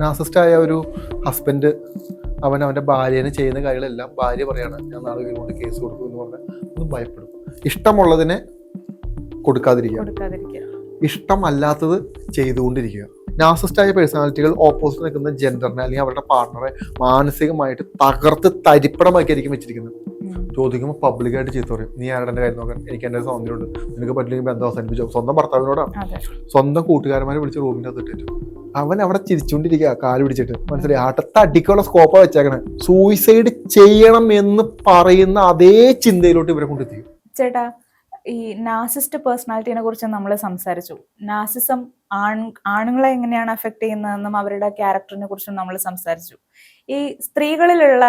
നാസിസ്റ്റായ ഒരു ഹസ്ബൻഡ് അവൻ അവന്റെ ഭാര്യനെ ചെയ്യുന്ന കാര്യങ്ങളെല്ലാം ഭാര്യ പറയാണ് ഞാൻ നാളെ ഇവരുകൊണ്ട് കേസ് കൊടുക്കും എന്ന് പറഞ്ഞാൽ ഒന്ന് ഭയപ്പെടും. ഇഷ്ടമുള്ളതിനെ കൊടുക്കാതിരിക്കുക. ഇഷ്ടമല്ലാത്തത് ചെയ്തുകൊണ്ടിരിക്കുക. നാസിസ്റ്റായ പേഴ്സണാലിറ്റികൾ ഓപ്പോസിറ്റ് നിൽക്കുന്ന ജെൻഡറിനെ അല്ലെങ്കിൽ അവരുടെ പാർട്ണറെ മാനസികമായിട്ട് തകർത്ത് തരിപ്പണമാക്കിയായിരിക്കും വെച്ചിരിക്കുന്നത്. ചോദിക്കുമ്പോൾ പബ്ലിക്കായിട്ട് ചെയ്തു പറയും നീ ആരുടെ എന്റെ കാര്യം നോക്കാൻ? എനിക്ക് എന്റെ സ്വാതന്ത്ര്യമുണ്ട് നിനക്ക് പറ്റില്ലെങ്കിൽ ബന്ധം അവസാനിപ്പിച്ചോ? സ്വന്തം ഭർത്താവിനോടാണ് സ്വന്തം കൂട്ടുകാരന്മാരെ വിളിച്ച് റൂമിന്റെ അകത്ത് ഇട്ടിട്ട് അവൻ അവിടെ ചിരിച്ചുകൊണ്ടിരിക്കുക കാൽ പിടിച്ചിട്ട്. മനസ്സിലായി? അടുത്ത അടിക്കുള്ള സ്കോപ്പ വെച്ചേക്കണേ. സൂയിസൈഡ് ചെയ്യണം എന്ന് പറയുന്ന അതേ ചിന്തയിലോട്ട് ഇവരെ കൊണ്ടെത്തിക്കും. ചേട്ടാ ഈ നാസിസ്റ്റ് പേഴ്സണാലിറ്റിനെ കുറിച്ച് നമ്മൾ സംസാരിച്ചു. നാസിസം ആണുങ്ങളെ എങ്ങനെയാണ് അഫക്ട് ചെയ്യുന്നതെന്നും അവരുടെ ക്യാരക്ടറിനെ കുറിച്ചും നമ്മൾ സംസാരിച്ചു. ഈ സ്ത്രീകളിലുള്ള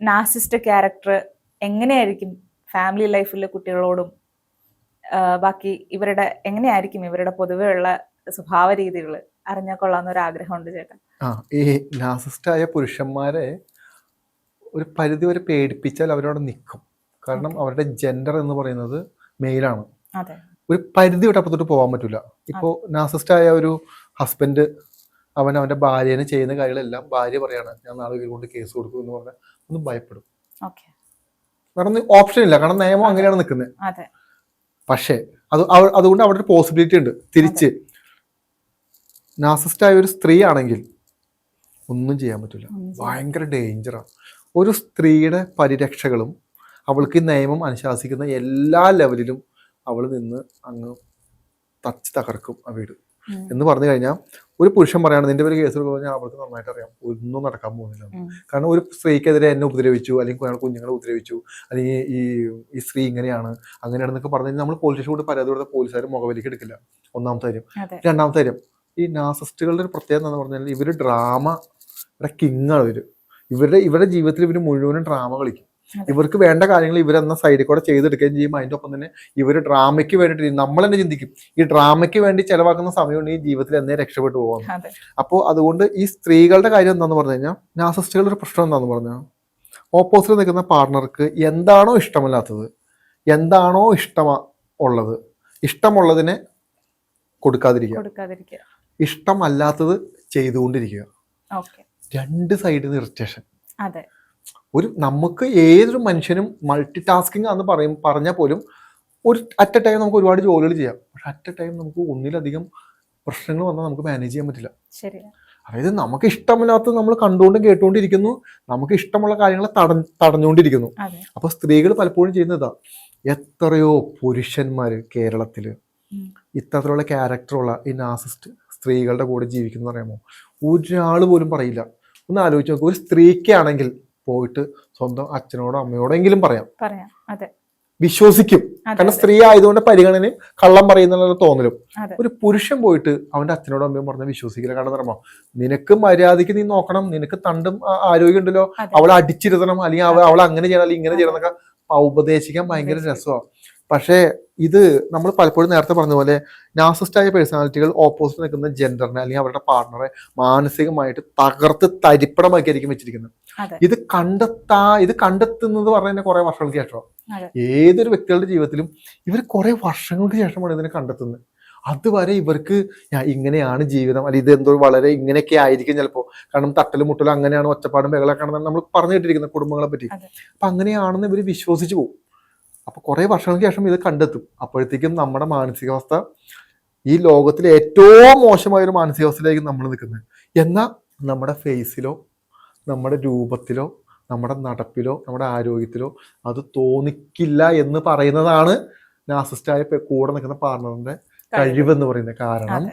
നാസിസ്റ്റ് ക്യാരക്ടർ എങ്ങനെയായിരിക്കും ഫാമിലി ലൈഫിലെ കുട്ടികളോടും ബാക്കി ഇവരുടെ എങ്ങനെയായിരിക്കും ഇവരുടെ പൊതുവെയുള്ള സ്വഭാവ രീതികൾ അറിഞ്ഞാൽ കൊള്ളാവുന്ന ഒരു ആഗ്രഹമുണ്ട് ചേട്ടാ. ആ ഈ നാസിസ്റ്റായ പുരുഷന്മാരെ ഒരു പരിധി വരെ പേടിപ്പിച്ചാൽ അവരവിടെ നിൽക്കും കാരണം അവരുടെ ജെൻഡർ എന്ന് പറയുന്നത് മെയിലാണ് ഒരു പരിധി വിട്ട് അപ്പുറത്തോട്ട് പോകാൻ പറ്റില്ല ഇപ്പോൾ നാസിസ്റ്റായ ഒരു ഹസ്ബൻഡ് അവൻ അവന്റെ ഭാര്യനെ ചെയ്യുന്ന കാര്യങ്ങളെല്ലാം ഭാര്യ പറയാണ് ഞാൻ നാളെ കൊണ്ട് കേസ് കൊടുക്കും എന്ന് പറഞ്ഞാൽ ഒന്ന് ഭയപ്പെടും. കാരണം ഓപ്ഷൻ ഇല്ല. കാരണം നിയമം അങ്ങനെയാണ് നിൽക്കുന്നത്. പക്ഷേ അത് അതുകൊണ്ട് അവിടെ ഒരു പോസിബിലിറ്റി ഉണ്ട്. തിരിച്ച് നാസിസ്റ്റായ ഒരു സ്ത്രീ ആണെങ്കിൽ ഒന്നും ചെയ്യാൻ പറ്റില്ല ഭയങ്കര ഡേഞ്ചറാണ് ഒരു സ്ത്രീയുടെ പരിരക്ഷകളും അവൾക്ക് ഈ നിയമം അനുശാസിക്കുന്ന എല്ലാ ലെവലിലും അവൾ നിന്ന് അങ്ങ് തച്ച് തകർക്കും ആ വീട്. എന്ന് പറഞ്ഞു കഴിഞ്ഞാൽ ഒരു പുരുഷൻ പറയാണ് നിന്റെ പേര് കേസ് പറഞ്ഞാൽ അവൾക്ക് നന്നായിട്ട് അറിയാം. ഒന്നും നടക്കാൻ പോകുന്നില്ല. കാരണം ഒരു സ്ത്രീക്കെതിരെ എന്നെ ഉപദ്രവിച്ചു അല്ലെങ്കിൽ കുഞ്ഞു- കുഞ്ഞുങ്ങളെ ഉപദ്രവിച്ചു അല്ലെങ്കിൽ ഈ ഈ സ്ത്രീ ഇങ്ങനെയാണ് അങ്ങനെയാണെന്നൊക്കെ പറഞ്ഞു കഴിഞ്ഞാൽ നമ്മൾ പോലീസ് സ്റ്റേഷൻ കൂടി പരാതി കൊടുത്ത പോലീസുകാർ മുഖവിലേക്ക് എടുക്കില്ല. ഒന്നാമത്തെ കാര്യം. രണ്ടാമത്തെ കാര്യം ഈ നാസിസ്റ്റുകളുടെ ഒരു പ്രത്യേകത എന്ന് പറഞ്ഞാൽ ഇവർ ഡ്രാമയുടെ കിങ്ങാണ് ഇവർ ഇവരുടെ ഇവരുടെ ജീവിതത്തിൽ ഇവർ മുഴുവനും ഡ്രാമ കളിക്കും. ഇവർക്ക് വേണ്ട കാര്യങ്ങൾ ഇവരെന്ന സൈഡിൽ കൂടെ ചെയ്തെടുക്കുകയും ചെയ്യും. അതിന്റെ ഒപ്പം തന്നെ ഇവർ ഡ്രാമയ്ക്ക് വേണ്ടിയിട്ട് നമ്മൾ തന്നെ ചിന്തിക്കും. ഈ ഡ്രാമയ്ക്ക് വേണ്ടി ചെലവാക്കുന്ന സമയമാണ് ഈ ജീവിതത്തിൽ എന്നെ രക്ഷപ്പെട്ടു പോകാം അപ്പോൾ അതുകൊണ്ട് ഈ സ്ത്രീകളുടെ കാര്യം എന്താണെന്ന് പറഞ്ഞു കഴിഞ്ഞാൽ നാസിസ്റ്റുകളുടെ ഒരു പ്രശ്നം എന്താണെന്ന് പറഞ്ഞാൽ ഓപ്പോസിറ്റ് നിൽക്കുന്ന പാർട്ണർക്ക് എന്താണോ ഇഷ്ടമല്ലാത്തത് എന്താണോ ഇഷ്ടമാ ഉള്ളത് ഇഷ്ടമുള്ളതിനെ കൊടുക്കാതിരിക്കുക. ഇഷ്ടമല്ലാത്തത് ചെയ്തുകൊണ്ടിരിക്കുക. രണ്ട് സൈഡിൽ നിന്ന് ഇറിറ്റേഷൻ ഒരു നമുക്ക് ഏതൊരു മനുഷ്യനും മൾട്ടി ടാസ്കിങ് എന്ന് പറയും പറഞ്ഞാൽ പോലും ഒരു അറ്റ് എ ടൈം നമുക്ക് ഒരുപാട് ജോലികൾ ചെയ്യാം. പക്ഷെ അറ്റ് എ ടൈം നമുക്ക് ഒന്നിലധികം പ്രശ്നങ്ങൾ വന്നാൽ നമുക്ക് മാനേജ് ചെയ്യാൻ പറ്റില്ല. അതായത് നമുക്ക് ഇഷ്ടമില്ലാത്തത് നമ്മൾ കണ്ടുകൊണ്ടും കേട്ടുകൊണ്ടിരിക്കുന്നു നമുക്ക് ഇഷ്ടമുള്ള കാര്യങ്ങളെ തട തടഞ്ഞുകൊണ്ടിരിക്കുന്നു. അപ്പൊ സ്ത്രീകൾ പലപ്പോഴും ചെയ്യുന്നതാ എത്രയോ പുരുഷന്മാര് കേരളത്തിൽ ഉം. ഇത്തരത്തിലുള്ള ക്യാരക്ടറുള്ള ഈ നാസിസ്റ്റ് സ്ത്രീകളുടെ കൂടെ ജീവിക്കുന്ന പറയുമ്പോൾ ഒരാൾ പോലും പറയില്ല. ഒന്ന് ആലോചിച്ച് നോക്കുക ഒരു സ്ത്രീക്കാണെങ്കിൽ പോയിട്ട് സ്വന്തം അച്ഛനോടോ അമ്മയോടെങ്കിലും പറയാം. പറയാം. അതെ. വിശ്വസിക്കും. കാരണം സ്ത്രീ ആയതുകൊണ്ട് പരിഗണന കള്ളം പറയുന്നുള്ള തോന്നലും. ഒരു പുരുഷൻ പോയിട്ട് അവന്റെ അച്ഛനോടും അമ്മയും പറഞ്ഞ വിശ്വസിക്കില്ല. കാരണം പറയുമ്പോ നിനക്ക് മര്യാദയ്ക്ക് നീ നോക്കണം. നിനക്ക് തണ്ടും ആരോഗ്യം ഉണ്ടല്ലോ. അവളെ അടിച്ചിരുത്തണം. അല്ലെങ്കിൽ അവൾ അങ്ങനെ ചെയ്യണം. അല്ലെങ്കിൽ ഇങ്ങനെ ചെയ്യണം എന്നൊക്കെ ഉപദേശിക്കാൻ ഭയങ്കര. രസമാണ്. പക്ഷേ ഇത് നമ്മൾ പലപ്പോഴും നേരത്തെ പറഞ്ഞ പോലെ നാസിസ്റ്റായ പേഴ്സണാലിറ്റികൾ ഓപ്പോസിറ്റ് നിൽക്കുന്ന ജെൻഡറിനെ അല്ലെങ്കിൽ അവരുടെ പാർട്ണറെ മാനസികമായിട്ട് തകർത്ത് തരിപ്പണമാക്കിയായിരിക്കും വെച്ചിരിക്കുന്നത്. ഇത് കണ്ടെത്താ ഇത് കണ്ടെത്തുന്നത് പറഞ്ഞാൽ കുറെ വർഷങ്ങൾക്ക് ശേഷം ഏതൊരു വ്യക്തികളുടെ ജീവിതത്തിലും ഇവർ കുറെ വർഷങ്ങൾക്ക് ശേഷമാണ് ഇതിനെ കണ്ടെത്തുന്നത്. അതുവരെ ഇവർക്ക് ഞാൻ ഇങ്ങനെയാണ് ജീവിതം. അല്ലെങ്കിൽ ഇതെന്തോ വളരെ ഇങ്ങനെയൊക്കെ ആയിരിക്കും ചിലപ്പോൾ. കാരണം തട്ടലും മുട്ടലും അങ്ങനെയാണ് ഒച്ചപ്പാടും ബഹളൊക്കെ ആണെന്നാണ് നമ്മൾ പറഞ്ഞു കേട്ടിരിക്കുന്നത് കുടുംബങ്ങളെ പറ്റി. അപ്പൊ അങ്ങനെയാണെന്ന് ഇവർ വിശ്വസിച്ചു പോകും. അപ്പൊ കുറേ വർഷങ്ങൾക്ക് ശേഷം ഇത് കണ്ടെത്തും. അപ്പോഴത്തേക്കും നമ്മുടെ മാനസികാവസ്ഥ ഈ ലോകത്തിലെ ഏറ്റവും മോശമായ ഒരു മാനസികാവസ്ഥയിലേക്ക് നമ്മൾ നിൽക്കുന്നത് എന്നാൽ നമ്മുടെ ഫേസിലോ നമ്മുടെ രൂപത്തിലോ നമ്മുടെ നടപ്പിലോ നമ്മുടെ ആരോഗ്യത്തിലോ അത് തോന്നിക്കില്ല എന്ന് പറയുന്നതാണ് നാസിസ്റ്റായ കൂടെ നിൽക്കുന്ന പാർട്ണറിന്റെ കഴിവെന്ന് പറയുന്നത്. കാരണം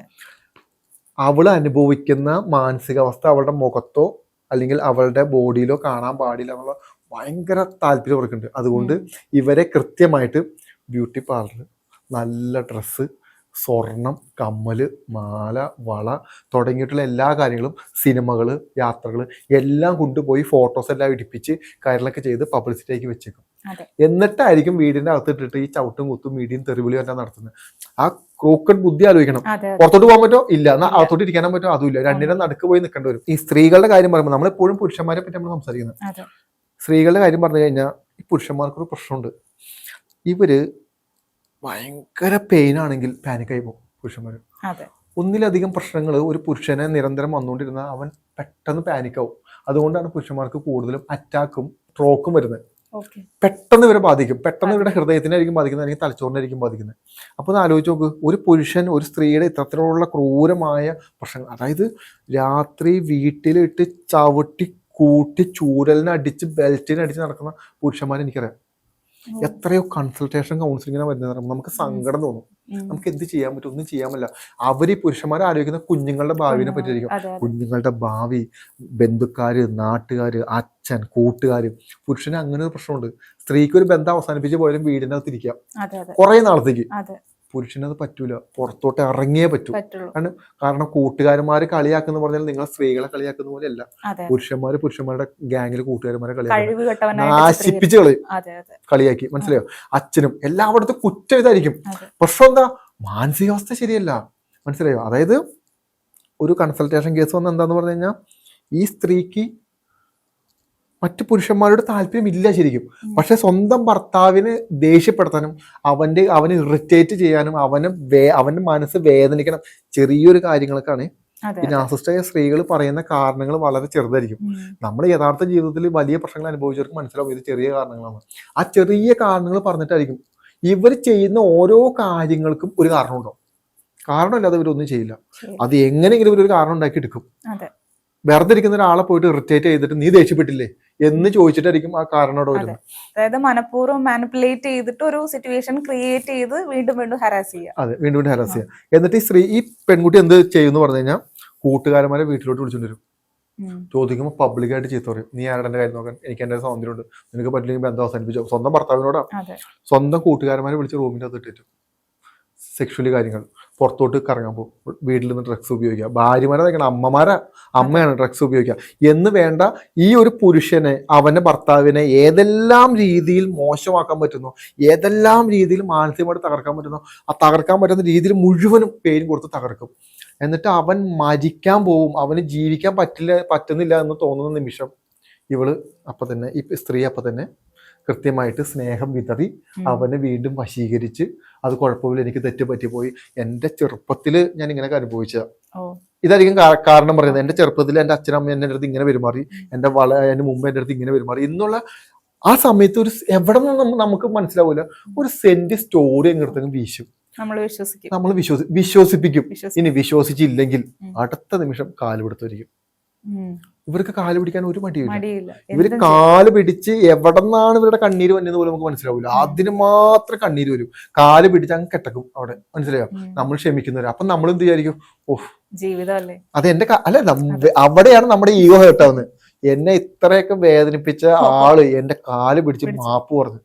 അവൾ അനുഭവിക്കുന്ന മാനസികാവസ്ഥ അവളുടെ മുഖത്തോ അല്ലെങ്കിൽ അവളുടെ ബോഡിയിലോ കാണാൻ പാടില്ല എന്നുള്ള ഭയങ്കര താല്പര്യം അവർക്കുണ്ട് അതുകൊണ്ട് ഇവരെ കൃത്യമായിട്ട് ബ്യൂട്ടി പാർലർ നല്ല ഡ്രസ്സ് സ്വർണം കമ്മൽ മാല വള തുടങ്ങിയിട്ടുള്ള എല്ലാ കാര്യങ്ങളും സിനിമകൾ യാത്രകൾ എല്ലാം കൊണ്ടുപോയി ഫോട്ടോസ് എല്ലാം ഇടിപ്പിച്ച് കാര്യങ്ങളൊക്കെ ചെയ്ത് പബ്ലിസിറ്റിക്ക് വെച്ചേക്കും. എന്നിട്ടായിരിക്കും വീടിന്റെ അകത്ത് ഇട്ടിട്ട് ഈ ചവിട്ടും കുത്തും മീഡിയും തെറിവിളിയും എല്ലാം നടത്തുന്നത്. ആ ക്രൂക്കഡ് ബുദ്ധി ആലോചിക്കണം. പുറത്തോട്ട് പോകാൻ പറ്റോ? ഇല്ല. എന്നാൽ. അകത്തോട്ട് ഇരിക്കാനും പറ്റോ? അതുമില്ല. രണ്ടിനും നടുക്ക് പോയി നിൽക്കേണ്ടി വരും. ഈ സ്ത്രീകളുടെ കാര്യം പറയുമ്പോൾ നമ്മളെപ്പോഴും പുരുഷന്മാരെ പറ്റി നമ്മൾ സംസാരിക്കുന്നത്. സ്ത്രീകളുടെ കാര്യം പറഞ്ഞു കഴിഞ്ഞാൽ ഈ പുരുഷന്മാർക്കൊരു പ്രശ്നമുണ്ട്. ഇവർ ഭയങ്കര പെയിൻ ആണെങ്കിൽ പാനിക്കായി പോകും പുരുഷന്മാർ ഒന്നിലധികം പ്രശ്നങ്ങൾ ഒരു പുരുഷനെ നിരന്തരം വന്നുകൊണ്ടിരുന്ന അവൻ പെട്ടെന്ന് പാനിക്കാവും അതുകൊണ്ടാണ് പുരുഷന്മാർക്ക് കൂടുതലും അറ്റാക്കും സ്ട്രോക്കും വരുന്നത്. പെട്ടെന്ന് ഇവരെ ബാധിക്കും. പെട്ടെന്ന് ഇവരുടെ ഹൃദയത്തിനായിരിക്കും ബാധിക്കുന്നത് അല്ലെങ്കിൽ തലച്ചോറിനായിരിക്കും ബാധിക്കുന്നത്. അപ്പോൾ ഒന്ന് ആലോചിച്ച് നോക്ക്. ഒരു പുരുഷൻ ഒരു സ്ത്രീയുടെ ഇത്തരത്തിലുള്ള ക്രൂരമായ പ്രശ്നങ്ങൾ അതായത് രാത്രി വീട്ടിലിട്ട് ചവിട്ടി കൂട്ടി ചൂരലിനെ അടിച്ച് ബെൽറ്റിനെ അടിച്ച് നടക്കുന്ന പുരുഷന്മാരെ എനിക്കറിയാം. എത്രയോ കൺസൾട്ടേഷൻ കൗൺസിലിങ്ങിനെ വരുന്നത് നമുക്ക് സങ്കടം തോന്നും. നമുക്ക് എന്ത് ചെയ്യാൻ പറ്റും? ഒന്നും ചെയ്യാൻ പറ്റില്ല. അവർ ഈ പുരുഷന്മാരെ ആലോചിക്കുന്ന കുഞ്ഞുങ്ങളുടെ ഭാവിനെ അതെ കുഞ്ഞുങ്ങളുടെ ഭാവി ബന്ധുക്കാര് നാട്ടുകാര് അച്ഛൻ കൂട്ടുകാര് പുരുഷന് അങ്ങനെ ഒരു പ്രശ്നമുണ്ട്. സ്ത്രീക്ക് ഒരു ബന്ധം അവസാനിപ്പിച്ച് പോയാലും വീടിനകത്തിരിക്കാം കുറെ നാളത്തേക്ക്. പുരുഷനത് പറ്റൂല. പുറത്തോട്ട് ഇറങ്ങിയേ പറ്റൂ. കാരണം കാരണം കൂട്ടുകാരന്മാര് കളിയാക്കുന്ന പറഞ്ഞാൽ നിങ്ങൾ സ്ത്രീകളെ കളിയാക്കുന്ന പോലെയല്ല. അല്ല പുരുഷന്മാര് പുരുഷന്മാരുടെ ഗ്യാങ്ങിൽ കൂട്ടുകാരന്മാരെ കളിയാക്കും. നാശിപ്പിച്ച് കളി. കളിയാക്കി. മനസ്സിലായോ? അച്ഛനും എല്ലായിടത്തും കുറ്റം ഇതായിരിക്കും പക്ഷെ പ്രശ്നം എന്താ? മാനസികാവസ്ഥ ശരിയല്ല. മനസ്സിലായോ? അതായത് ഒരു കൺസൾട്ടേഷൻ കേസ് വന്ന എന്താന്ന് പറഞ്ഞു കഴിഞ്ഞാൽ ഈ സ്ത്രീക്ക് മറ്റു പുരുഷന്മാരോട് താല്പര്യമില്ല ശരിക്കും. പക്ഷെ സ്വന്തം ഭർത്താവിനെ ദേഷ്യപ്പെടുത്താനും അവന്റെ അവനെ ഇറിറ്റേറ്റ് ചെയ്യാനും അവന് വേ അവന്റെ മനസ്സ് വേദനിക്കണം ചെറിയൊരു കാര്യങ്ങൾക്കാണ് പിന്നെ ഈ നാസിസ്റ്റായ സ്ത്രീകൾ പറയുന്ന കാരണങ്ങൾ വളരെ ചെറുതായിരിക്കും. നമ്മുടെ നമ്മൾ യഥാർത്ഥ ജീവിതത്തിൽ വലിയ പ്രശ്നങ്ങൾ അനുഭവിച്ചവർക്ക് മനസ്സിലാവും ഇത് ചെറിയ കാരണങ്ങളാണ്. ആ ചെറിയ കാരണങ്ങൾ പറഞ്ഞിട്ടായിരിക്കും ഇവർ ചെയ്യുന്ന ഓരോ കാര്യങ്ങൾക്കും ഒരു കാരണമുണ്ടാവും. കാരണമില്ലാതെ ഇവരൊന്നും ചെയ്യില്ല. അത് എങ്ങനെയെങ്കിലും ഇവരൊരു കാരണം ഉണ്ടാക്കി എടുക്കും. വെറുതെ ഇരിക്കുന്ന ഒരാളെ പോയിട്ട് ഇറിറ്റേറ്റ് ചെയ്തിട്ട് നീ ദേഷ്യപ്പെട്ടില്ലേ? എന്ന് ചോദിച്ചിട്ടായിരിക്കും ആ കാരണം വരുന്നത്. അതായത് മനഃപൂർവം മാനിപ്പുലേറ്റ് ചെയ്തിട്ട് ഒരു സിറ്റുവേഷൻ ക്രിയേറ്റ് ചെയ്ത് വീണ്ടും വീണ്ടും ഹരാസ് ചെയ്യുക. അതെ വീണ്ടും വീണ്ടും ഹരാസ് ചെയ്യുക. എന്നിട്ട് ഈ സ്ത്രീ ഈ പെൺകുട്ടി എന്ത് ചെയ്യുമെന്ന് പറഞ്ഞു കഴിഞ്ഞാൽ കൂട്ടുകാരന്മാരെ വീട്ടിലോട്ട് വിളിച്ചോണ്ട് വരും. ചോദിക്കുമ്പോൾ പബ്ലിക്കായിട്ട് ചീത്ത പറയും. നീ ആരുടെ കാര്യം നോക്കാൻ? എനിക്ക് എന്റെ സ്വാതന്ത്ര്യമുണ്ട് നിനക്ക് പറ്റില്ലെങ്കിൽ ബന്ധം അവസാനിപ്പിച്ചോ സ്വന്തം ഭർത്താവിനോടാ. അതെ. സ്വന്തം കൂട്ടുകാരന്മാരെ വിളിച്ച് റൂമിന്റെ അകത്ത് ഇട്ടിട്ട്. സെക്ഷലി കാര്യങ്ങൾ. പുറത്തോട്ട് കറങ്ങാൻ പോകും. വീട്ടിൽ നിന്ന് ഡ്രഗ്സ് ഉപയോഗിക്കുക. ഭാര്യമാരെ തയ്ക്കണം അമ്മമാരെ അമ്മയാണ് ഡ്രഗ്സ് ഉപയോഗിക്കുക. എന്ന് വേണ്ട ഈ ഒരു പുരുഷനെ അവന്റെ ഭർത്താവിനെ ഏതെല്ലാം രീതിയിൽ മോശമാക്കാൻ പറ്റുന്നു ഏതെല്ലാം രീതിയിൽ മാനസികമായിട്ട് തകർക്കാൻ പറ്റുന്നു ആ തകർക്കാൻ പറ്റുന്ന രീതിയിൽ മുഴുവനും പേരും കൊടുത്ത് തകർക്കും. എന്നിട്ട് അവൻ മരിക്കാൻ പോവും. അവന് ജീവിക്കാൻ പറ്റില്ല പറ്റുന്നില്ല എന്ന് തോന്നുന്ന നിമിഷം ഇവൾ അപ്പം തന്നെ ഈ സ്ത്രീ അപ്പം തന്നെ കൃത്യമായിട്ട് സ്നേഹം വിതറി. അവനെ വീണ്ടും വശീകരിച്ച് അത് കുഴപ്പമില്ല എനിക്ക് തെറ്റ് പറ്റിപ്പോയി. എന്റെ ചെറുപ്പത്തിൽ ഞാൻ ഇങ്ങനെയൊക്കെ അനുഭവിച്ച ഓ. ഇതായിരിക്കും കാരണം പറയുന്നത്. എന്റെ ചെറുപ്പത്തിൽ എന്റെ അച്ഛനമ്മ എന്റെ അടുത്ത് ഇങ്ങനെ പെരുമാറി എന്റെ വള എന്റെ മുമ്പ് എന്റെ അടുത്ത് ഇങ്ങനെ പെരുമാറി. എന്നുള്ള ആ സമയത്ത് ഒരു എവിടെ നിന്ന് നമുക്ക് മനസ്സിലാവില്ല ഒരു സെന്റ് സ്റ്റോറി അങ്ങോട്ടങ്ങ് വീശും. നമ്മൾ വിശ്വസിക്കും. നമ്മൾ വിശ്വസി വിശ്വസിപ്പിക്കും. ഇനി വിശ്വസിച്ചില്ലെങ്കിൽ അടുത്ത നിമിഷം കാൽ പിടുത്തരിക്കും ഉം. ഇവർക്ക് കാൽ പിടിക്കാൻ ഒരു മടിയില്ല. ഇവർ കാൽ പിടിച്ച് എവിടെ നിന്നാണ് ഇവരുടെ കണ്ണീര് വന്നത് പോലും നമുക്ക് മനസ്സിലാവില്ല. അതിന് മാത്രം കണ്ണീര് വരും. കാൽ പിടിച്ച് അങ്ങ് കെട്ടക്കും അവിടെ. മനസ്സിലായോ? നമ്മൾ ക്ഷമിക്കുന്നവര്. അപ്പൊ നമ്മൾ എന്ത് വിചാരിക്കും? ഓഹ്. ജീവിതമല്ലേ? അത് എന്റെ അല്ല അവിടെയാണ് നമ്മുടെ ഈഗോ ഹേർട്ടാവുന്നത്. എന്നെ ഇത്രയൊക്കെ വേദനിപ്പിച്ച ആൾ എന്റെ കാൽ പിടിച്ച്. മാപ്പ് പറഞ്ഞു.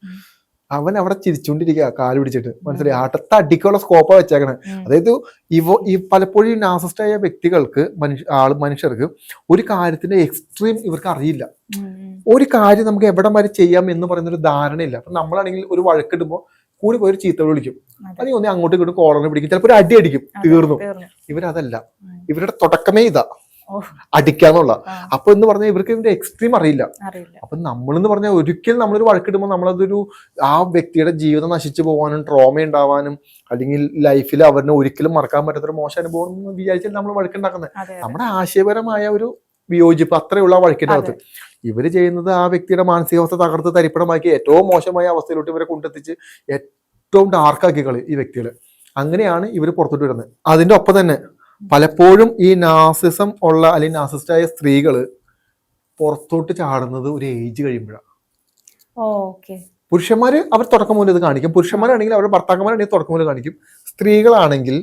അവൻ അവിടെ ചിരിച്ചുകൊണ്ടിരിക്കുക കാൽ പിടിച്ചിട്ട്. മനസ്സിലായി? അടുത്ത അടിക്കുള്ള സ്കോപ്പ വെച്ചേക്കണേ. അതായത് ഇവ ഈ പലപ്പോഴും ഈ നാസിസ്റ്റായ വ്യക്തികൾക്ക് മനുഷ്യ ആൾ മനുഷ്യർക്ക് ഒരു കാര്യത്തിന്റെ എക്സ്ട്രീം ഇവർക്ക് അറിയില്ല. ഒരു കാര്യം നമുക്ക് എവിടെ വരെ ചെയ്യാം എന്ന് പറയുന്ന ഒരു ധാരണയില്ല. അപ്പൊ നമ്മളാണെങ്കിൽ ഒരു വഴക്കിടുമ്പോൾ കൂടി പോയി ഒരു ചീത്ത വിളിക്കും. അത്. ഒന്ന് അങ്ങോട്ടും ഇങ്ങോട്ടും കോളറിന് പിടിക്കും. ചിലപ്പോൾ ഒരു അടി അടിക്കും. തീർന്നു. ഇവരതല്ല. ഇവരുടെ തുടക്കമേ ഇതാ. അടിക്കാന്നുള്ള. അപ്പൊ എന്ന് പറഞ്ഞാൽ ഇവർക്ക് ഇതിന്റെ എക്സ്ട്രീം അറിയില്ല. അപ്പൊ നമ്മളെന്ന് പറഞ്ഞാൽ ഒരിക്കലും നമ്മളൊരു വഴക്കിടുമ്പോൾ നമ്മളതൊരു ആ വ്യക്തിയുടെ ജീവിതം നശിച്ചു പോകാനും ട്രോമ ഉണ്ടാവാനും അല്ലെങ്കിൽ ലൈഫിൽ അവരിന് ഒരിക്കലും മറക്കാൻ പറ്റാത്തൊരു മോശം അനുഭവം എന്ന് വിചാരിച്ചാൽ നമ്മൾ വഴക്കുണ്ടാക്കുന്നത് നമ്മുടെ ആശയപരമായ ഒരു വിയോജിപ്പ് അത്രയുള്ള വഴക്കിന്റെ അകത്ത്. ഇവർ ചെയ്യുന്നത് ആ വ്യക്തിയുടെ മാനസികാവസ്ഥ തകർത്ത് തരിപ്പണമാക്കി ഏറ്റവും മോശമായ അവസ്ഥയിലോട്ട് ഇവരെ കൊണ്ടെത്തിച്ച് ഏറ്റവും ഡാർക്കാക്കി കളി ഈ വ്യക്തികൾ. അങ്ങനെയാണ് ഇവർ പുറത്തോട്ട് വരുന്നത്. അതിന്റെ ഒപ്പം തന്നെ പലപ്പോഴും ഈ നാസിസം ഉള്ള അല്ലെങ്കിൽ നാസിസ്റ്റായ സ്ത്രീകൾ പുറത്തോട്ട് ചാടുന്നത് ഒരു ഏജ് കഴിയുമ്പോഴാണ്. പുരുഷന്മാർ പുരുഷന്മാര് അവർ തുടക്കം മുതൽ ഇത് കാണിക്കും. പുരുഷന്മാരാണെങ്കിൽ അവരുടെ ഭർത്താക്കന്മാരാണെങ്കിൽ തുടക്കം മുതൽ കാണിക്കും. സ്ത്രീകളാണെങ്കിൽ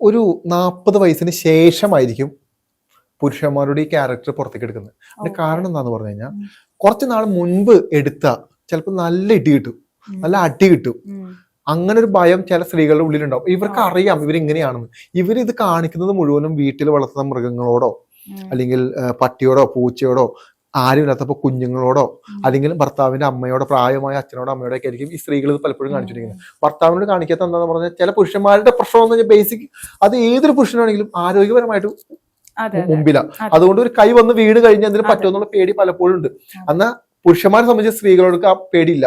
ഒരു നാൽപ്പത് വയസ്സിന് ശേഷമായിരിക്കും പുരുഷന്മാരുടെ ഈ ക്യാരക്ടർ പുറത്തേക്ക് എടുക്കുന്നത്. അതിന്റെ കാരണം എന്താന്ന് പറഞ്ഞു കഴിഞ്ഞാൽ. കുറച്ച് നാൾ മുൻപ് എടുത്ത ചിലപ്പോൾ നല്ല ഇടി കിട്ടും. നല്ല അടി കിട്ടും. അങ്ങനെ ഒരു ഭയം ചില സ്ത്രീകളുടെ ഉള്ളിലുണ്ടാവും. ഇവർക്ക്. അറിയാം ഇവരിങ്ങനെയാണെന്ന്. ഇവരിത് കാണിക്കുന്നത് മുഴുവനും വീട്ടിൽ വളർത്തുന്ന മൃഗങ്ങളോടോ അല്ലെങ്കിൽ പട്ടിയോടോ പൂച്ചയോടോ ആരും ഇല്ലാത്തപ്പോ കുഞ്ഞുങ്ങളോടോ അല്ലെങ്കിൽ ഭർത്താവിന്റെ അമ്മയോടോ പ്രായമായ അച്ഛനോടോ അമ്മയോടോ ഒക്കെ ആയിരിക്കും ഈ സ്ത്രീകൾ ഇത് പലപ്പോഴും കാണിച്ചിരിക്കുന്നത് ഭർത്താവിനോട് കാണിക്കാത്ത എന്താന്ന് പറഞ്ഞാൽ ചില പുരുഷന്മാരുടെ പ്രശ്നം എന്ന് പറഞ്ഞാൽ ബേസിക് അത് ഏതൊരു പുരുഷനാണെങ്കിലും ആരോഗ്യപരമായിട്ട് മുമ്പിലാണ് അതെ അതുകൊണ്ട് ഒരു കൈ വന്ന് വീട് കഴിഞ്ഞാൽ അതിന് അതെ. പറ്റുമെന്നുള്ള പേടി പലപ്പോഴും ഉണ്ട്. എന്നാൽ പുരുഷന്മാരെ സംബന്ധിച്ച് സ്ത്രീകളോട് ആ പേടിയില്ല.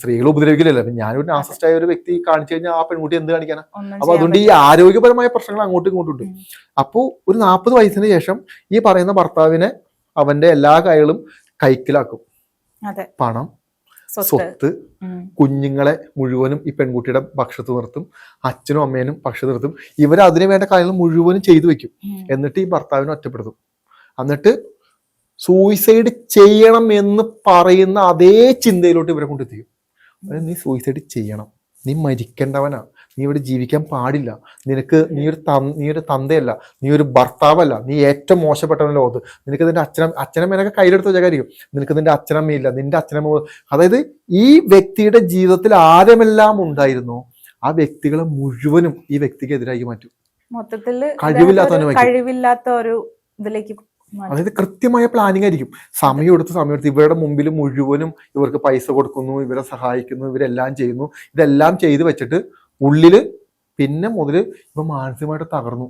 സ്ത്രീകളെ ഉപദ്രവിക്കില്ലല്ലോ. അപ്പൊ ഞാനൊരു നാസിസ്റ്റ് ആയ ഒരു വ്യക്തി കാണിച്ചു കഴിഞ്ഞാൽ ആ പെൺകുട്ടി എന്ത് കാണിക്കാനാ? അപ്പൊ അതുകൊണ്ട് ഈ ആരോഗ്യപരമായ പ്രശ്നങ്ങൾ അങ്ങോട്ടും ഇങ്ങോട്ടും ഉണ്ട്. അപ്പോൾ ഒരു നാൽപ്പത് വയസ്സിന് ശേഷം ഈ പറയുന്ന ഭർത്താവിനെ അവന്റെ എല്ലാ കാര്യങ്ങളും കൈക്കലാക്കും. പണം സ്വത്ത്. സ്വത്ത് കുഞ്ഞുങ്ങളെ മുഴുവനും ഈ പെൺകുട്ടിയുടെ പക്ഷത്ത് നിർത്തും അച്ഛനും അമ്മേനും പക്ഷത്ത് നിർത്തും. ഇവർ അതിനു വേണ്ട കാര്യങ്ങൾ മുഴുവനും ചെയ്തു വെക്കും എന്നിട്ട് ഈ ഭർത്താവിനെ ഒറ്റപ്പെടുത്തും. എന്നിട്ട് സൂയിസൈഡ് ചെയ്യണം എന്ന് പറയുന്ന അതേ ചിന്തയിലോട്ട് ഇവരെ കൊണ്ടെത്തിക്കും. അതായത് നീ സൂയിസൈഡ് ചെയ്യണം. നീ മരിക്കേണ്ടവനാ. നീ ഇവിടെ ജീവിക്കാൻ പാടില്ല. നിനക്ക് നീ ഒരു തൻ- നീ ഒരു തന്തയല്ല. നീ ഒരു ഭർത്താവല്ല. നീ ഏറ്റവും മോശപ്പെട്ടവൻ ലോകത്ത്. നിനക്ക് നിന്റെ അച്ഛനം അച്ഛനമ്മേനൊക്കെ കയ്യിലെടുത്ത് വെച്ചായിരിക്കും നിനക്ക് നിന്റെ അച്ഛനമ്മയില്ല നിന്റെ അച്ഛനമ്മ അതായത് ഈ വ്യക്തിയുടെ ജീവിതത്തിൽ ആരെല്ലാം ഉണ്ടായിരുന്നോ ആ വ്യക്തികളെ മുഴുവനും ഈ വ്യക്തിക്ക് എതിരാക്കി മാറ്റും. മൊത്തത്തിൽ കഴിവില്ലാത്ത ഒരു കഴിവില്ലാത്ത ഒരു ഇതിലേക്ക്. അതായത് കൃത്യമായ പ്ലാനിങ് ആയിരിക്കും. സമയം എടുത്ത് സമയം എടുത്ത് ഇവരുടെ മുമ്പിൽ മുഴുവനും ഇവർക്ക് പൈസ കൊടുക്കുന്നു ഇവരെ സഹായിക്കുന്നു ഇവരെല്ലാം ചെയ്യുന്നു. ഇതെല്ലാം ചെയ്ത് വെച്ചിട്ട് ഉള്ളിൽ പിന്നെ മുതൽ ഇവ മാനസികമായിട്ട് തകർന്നു.